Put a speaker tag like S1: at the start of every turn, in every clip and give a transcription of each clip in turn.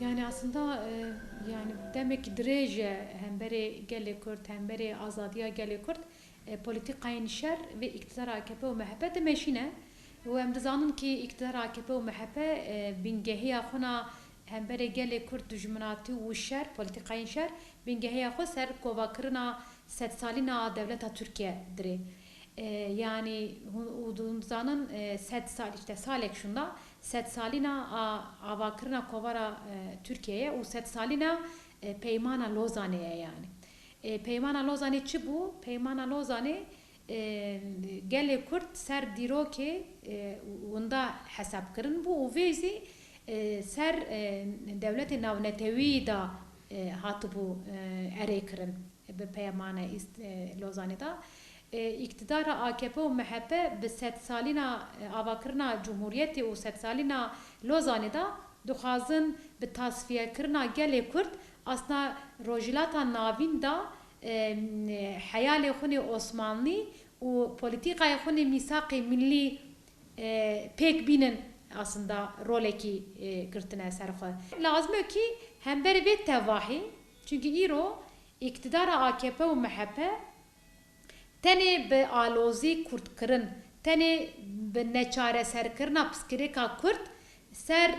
S1: Yani aslında e, yani demek ki direce hem beri gele Kürt hem beri azadiya gele Kürt e, politikayın şer ve iktidar AKP ve MHP de meşine و em dizanin ki iktidar AKP û MHP e, bingehiya xuna hem beri gele Kürt dijminatî û şer politikayın şer bingehiya xwe ser kovakirina sed salîna devleta Türkiye dirê e, yani hûn dizanin e, sed sal işte salek şunda sed salîna avakirina kovara e, Türkiye'ye û sed salîna e, peymana Lozanê'ye yani. E, peymana Lozanê çi bû? Peymana Lozanê e, gelê Kurt ser dîrokê e, wenda hesap kirin bû û vê zî e, ser e, devletê navnetewî da e, hatibû e, erê kirin bi peymana e, Lozanê da. Iktidara AKP û MHP bi sed salîna avakirina Cumhuriyetê û sed salîna Lozanê da dixwazin bi tasfiyekirina gelê Kurd asna rojilata navîn da heyalê xunê Osmanlî û polîtîkaya xunê mîsaqê millî pêk bînin aslında rolekî girtine ser xwe. Lazim e ki hember vê tevahî çünkü îro iktidara AKP û MHP tenê bi alozî Kurdkirin tenê bi neçareserkirina piskirêka Kurd ser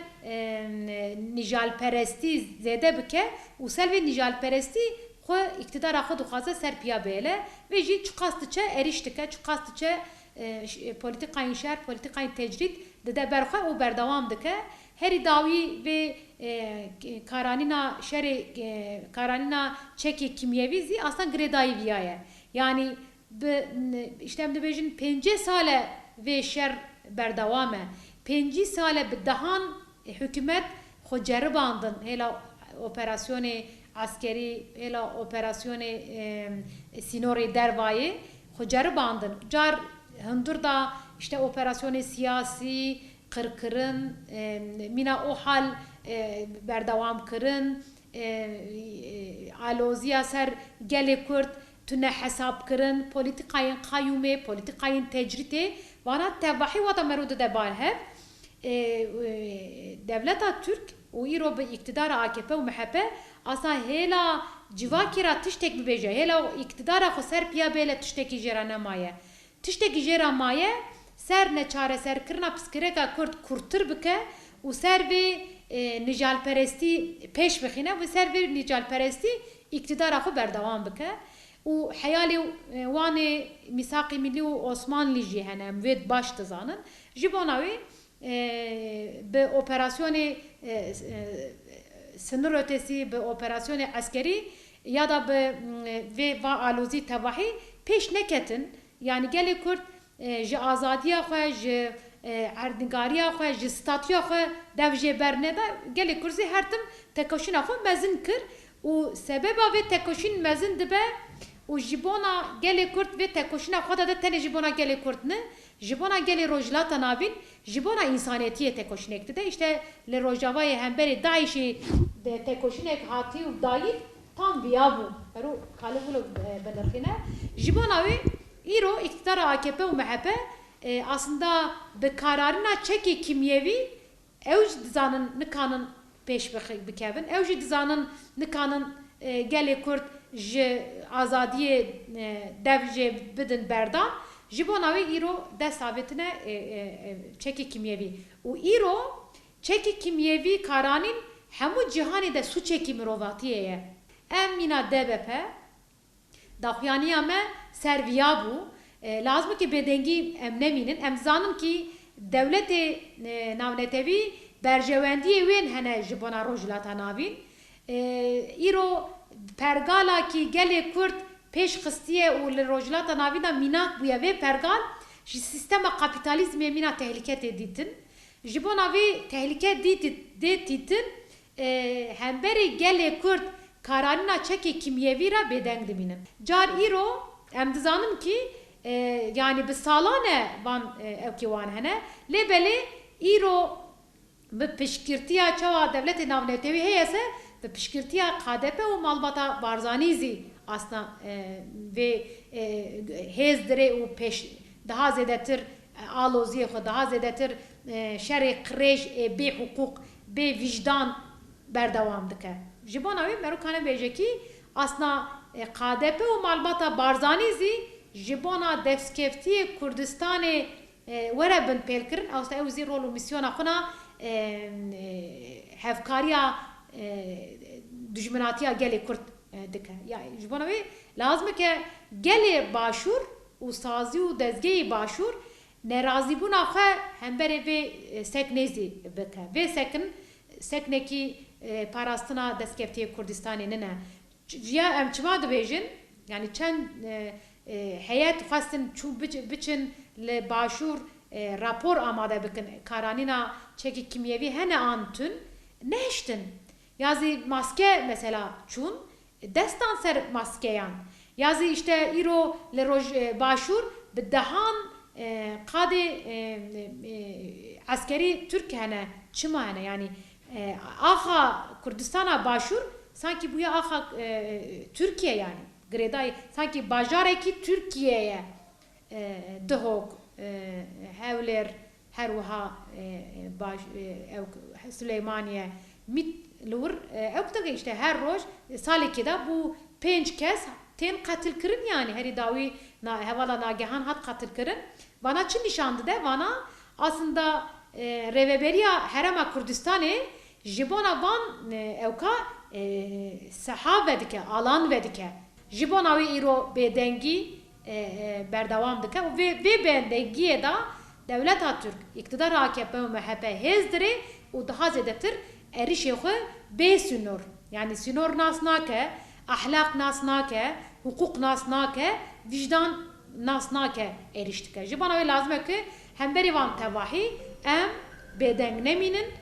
S1: nijalperestî zêde bike û ser vê nijalperestî xwe iktidara xwe dixwaze ser piya bêle vê jî çi qas diçe êrîş dike çi qas diçe polîtikayên şer polîtikayên tecrîd dide ber xwe û berdewam dike. Herî dawî vê karanîna şerê karanîna çekê kimyevî zî aslan girêdayî viya ye yani bi işte em dibêjin pêncê sale vê şer berdewam e pêncî sale bi dehan hikûmet xwe ceribandin. Hêla operasyonê askerî hêla operasyonê sînorê dervayê xwe ceribandin. Car hundur da işte operasyonê siyasî qirkirin mîna o hal berdewam kirin aloziya ser gelê Kurd tune hesap kirin polîtikayên qayûmê polîtikayên tecrîtê vana tevahî wata merû dide barhev devleta Türk û îro bi iktidara AKP û MHP asa hêla civakî ra tiştek bibêje hêla iktidara xwe ser piya bêle tiştekî jê ra nemaye tiştekî jê ra maye ser neçareserkirina piskirêka Kurd kurtir bike û ser vê nijalperestî pêş bixîne û ser vê nijalperestî iktidara xwe berdewam bike û Osmanlî jî hene em vê baş dizanin ji bona wê bi operasyonê sınır ötesi operasyonê eskerî ya da bi vê va alozî tevahî pêş neketin yani gelê Kurd ji azadiya xwe ji erdnigariya xwe ji statiya xwe dev jê berneda gelê Kurd zî her tim tekoşîna xwe mezin kir û sebeba vê tekoşîn mezin dibe û ji bona gelê Kurd vê tekoşîna xwe de tenê ji bona gelê Kurd ne ji bona gelê rojilata navîn ji bona însaniyetiyê tekoşînek dide işte li rojavayê hemberê Daişê tekoşînek hatî û dayî tam viya bû ero kalê bû benirxîne ji bona wê îro iktidara AKP û MHP aslında bi kararîna çekê kimyevî ew jî dizanin nikanin pêş bikevin. Ew jî dizanin nikanin gelê Kurd ji azadiyê dev jê bidin berdan ji bona wê îro dest avêtine çekê kimyevî. Û îro çekê kimyevî karanîn hemû cihanê de suçekî mirovatiyê ye. Em mîna DBP daxuyaniya me serviya bû lazım ki bedengî em nemînin em zanim ki devletê navnetevî berjewendiyê wên hene ji bona rojilata navîn. Îro pergala ki gelê Kurd pêş xistiye û li rojilata navîn da mînak bûye pergal ji sistema kapitalizmê mîna tehliketê dîtin ji bona vê tehlike dê dîtin hemberê gelê Kurd karanîna çekê kimyevî ra bêdeng dimînin. Car îro em ki yani bi salane van evkî wan hene lê belê îro bi piştgirtiya çawa devletê navnetewî bi piştgirtiya KDP û malbata Barzanî zî asna vê hêz dirê û pêş daha zêdetir aloziyê xwe daha zêdetir şerê qirêj bê hukuk bê vicdan berdewam dike. Ji bo navê merokane bêjekî asna e, KDP û malbata Barzanî zî ji bona destkeftiyê Kurdistanê e, were bin pêlkirin ewsta ew zî rol û misyona xwe na e, e, hevkariya dijminatiya gelê Kurd e, dike. Ji bo navê lazim e ke gelê başûr û sazî û dezgehê başûr nerazîbûna xwe hemberê vê seknêzî bike. Vê sekin seknekî e, parastina destkeftiyê Kurdistanê nine. Ya em çima dibêjin yani çend e, heyet xwestin çû biç- biçin li başûr e. Yazî maske mesela çûn destan ser maskeyan. Yazî işte îro li roj e, başûr bi dehan e, e, e, askerî Türk hene çima hene yani e, axa Kurdistana başûr sanki buya axa e, Türkiye yani Gredayê sanki bajarekî Türkiye'ye e, dihok e, hewlêr her e, e, baş e, Süleymaniye mit li wir e, ew dike işte her roj e, salekê de bû pênc kes tên qetil kirin yani herî dawî na hevala nagehan hat qetil kirin. Vana çi nîşan dide vana aslında e, rêveberiya Herema Kurdistanê ji bona van e, ewka e, seha vedike alan vedike. Ji bona wî îro bêdengî e, e, berdewam dike. Û vê vê bêdengiyê da Devleta Türk, iktidar AKP û MHP hêz dirê û daha zêdetir êrişê xwe bê. Yani sünor nas nake, ahlak nas nake, hukuk nas nake, vicdan nas nake êriş dike. Ji bona wê lazim e ku hemberî van tevahî em bêdeng nemînin